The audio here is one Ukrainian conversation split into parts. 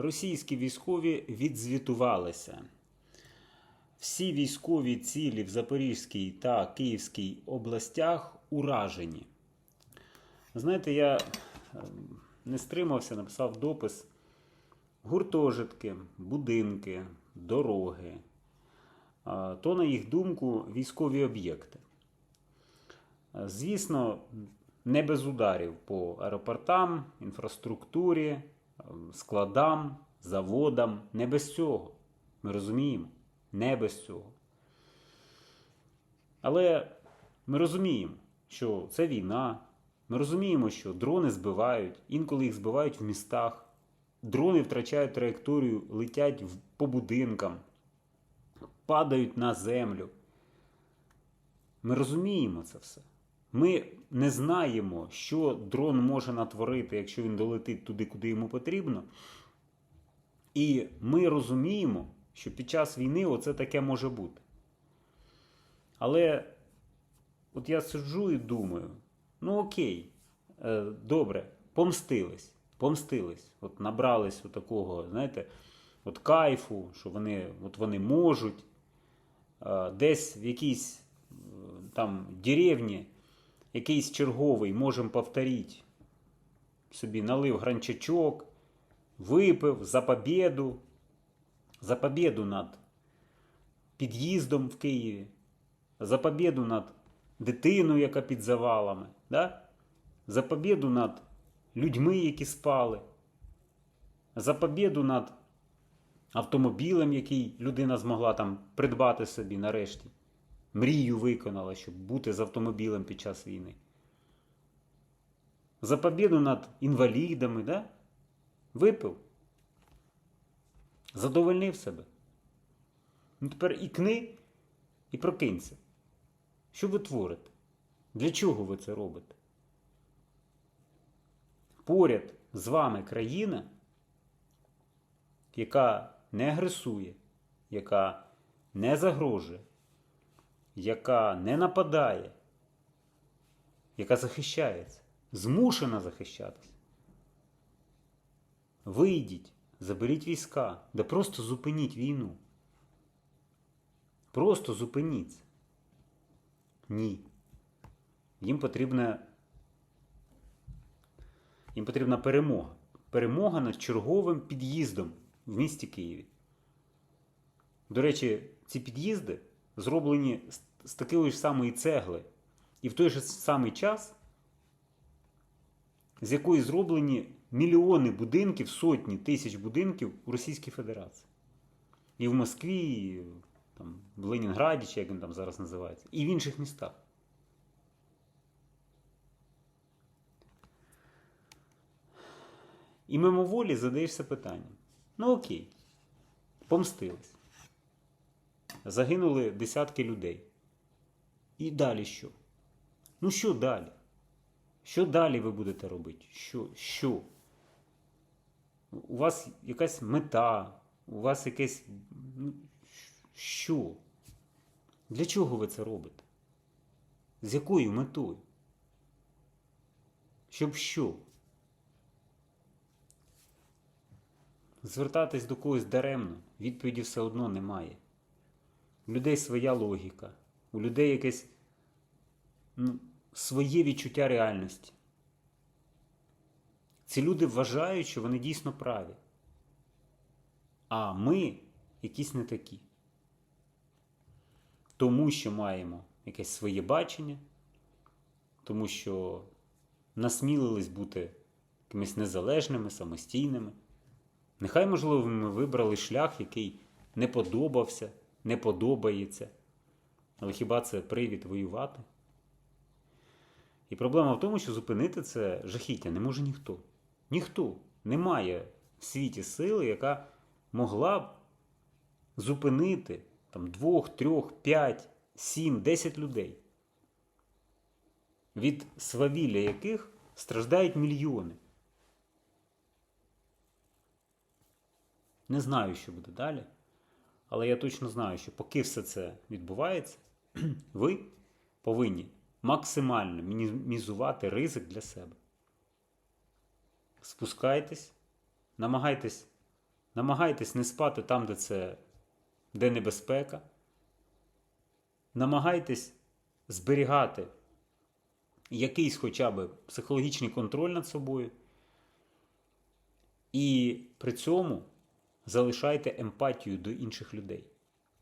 Російські військові відзвітувалися. Всі військові цілі в Запорізькій та Київській областях уражені. Знаєте, я ем, не стримався, написав допис. Гуртожитки, будинки, дороги. То, на їх думку, військові об'єкти. Звісно, не без ударів по аеропортам, інфраструктурі, складам, заводам. Не без цього. Ми розуміємо. Не без цього. Але ми розуміємо, що це війна. Ми розуміємо, що дрони збивають, інколи їх збивають в містах. Дрони втрачають траєкторію, летять по будинкам, падають на землю. Ми розуміємо це все. Ми не знаємо, що дрон може натворити, якщо він долетить туди, куди йому потрібно. І ми розуміємо, що під час війни оце таке може бути. Але от я сиджу і думаю: ну окей, е, добре, помстились, помстились. От набрались от такого, знаєте, от кайфу, що вони, от вони можуть. Е, Десь в якійсь там деревні якийсь черговий можемо повторити. Собі налив гранчачок, випив за побєду, за побєду над під'їздом в Києві, за побєду над дитиною, яка під завалами, да? за побєду над людьми, які спали, за побєду над автомобілем, який людина змогла там придбати собі нарешті. Мрію виконала, щоб бути з автомобілем під час війни. За побєду над інвалідами, да? Випив. Задовольнив себе. Ну тепер ікни і прокинься. Що ви творите? Для чого ви це робите? Поряд з вами країна, яка не агресує, яка не загрожує, яка не нападає, яка захищається, змушена захищатися. Вийдіть, заберіть війська, да просто зупиніть війну. Просто зупиніться. Ні. Їм потрібна, їм потрібна перемога. Перемога над черговим під'їздом в місті Києві. До речі, ці під'їзди зроблені з, такої ж самої цегли, і в той же самий час, з якої зроблені мільйони будинків, сотні тисяч будинків у Російській Федерації. І в Москві, і там, в Ленінграді, чи як він там зараз називається, і в інших містах. І мимоволі задаєшся питанням: ну окей, помстились. Загинули десятки людей. І далі що? Ну що далі? Що далі ви будете робити? Що? Що? У вас якась мета, у вас якесь. ну, Що? Для чого ви це робите? З якою метою? Щоб що? Звертатись до когось даремно, відповіді все одно немає. У людей своя логіка, у людей якесь ну, своє відчуття реальності. Ці люди вважають, що вони дійсно праві. А ми якісь не такі. Тому що маємо якесь своє бачення, тому що насмілились бути якимись незалежними, самостійними. Нехай, можливо, ми вибрали шлях, який не подобався, не подобається. Але хіба це привід воювати? І проблема в тому, що зупинити це жахіття не може ніхто. Ніхто. Немає в світі сили, яка могла б зупинити там, двох, трьох, п'ять, сім, десять людей, від свавілля яких страждають мільйони. Не знаю, що буде далі, але я точно знаю, що поки все це відбувається, ви повинні максимально мінімізувати ризик для себе. Спускайтесь, намагайтесь Намагайтесь не спати там, де це де небезпека. Намагайтесь зберігати якийсь хоча б психологічний контроль над собою. І при цьому залишайте емпатію до інших людей.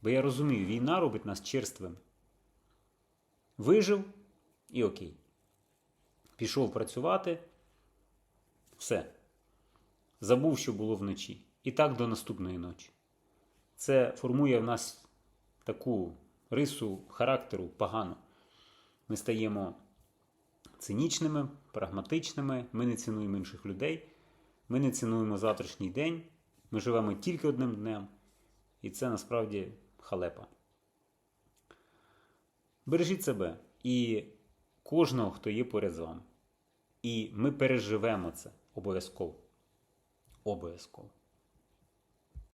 Бо я розумію, війна робить нас черствими. Вижив і окей. Пішов працювати. Все. Забув, що було вночі. І так до наступної ночі. Це формує в нас таку рису характеру погано. Ми стаємо цинічними, прагматичними, ми не цінуємо інших людей, ми не цінуємо завтрашній день, ми живемо тільки одним днем. І це насправді халепа. Бережіть себе і кожного, хто є поряд з вами. І ми переживемо це обов'язково. Обов'язково.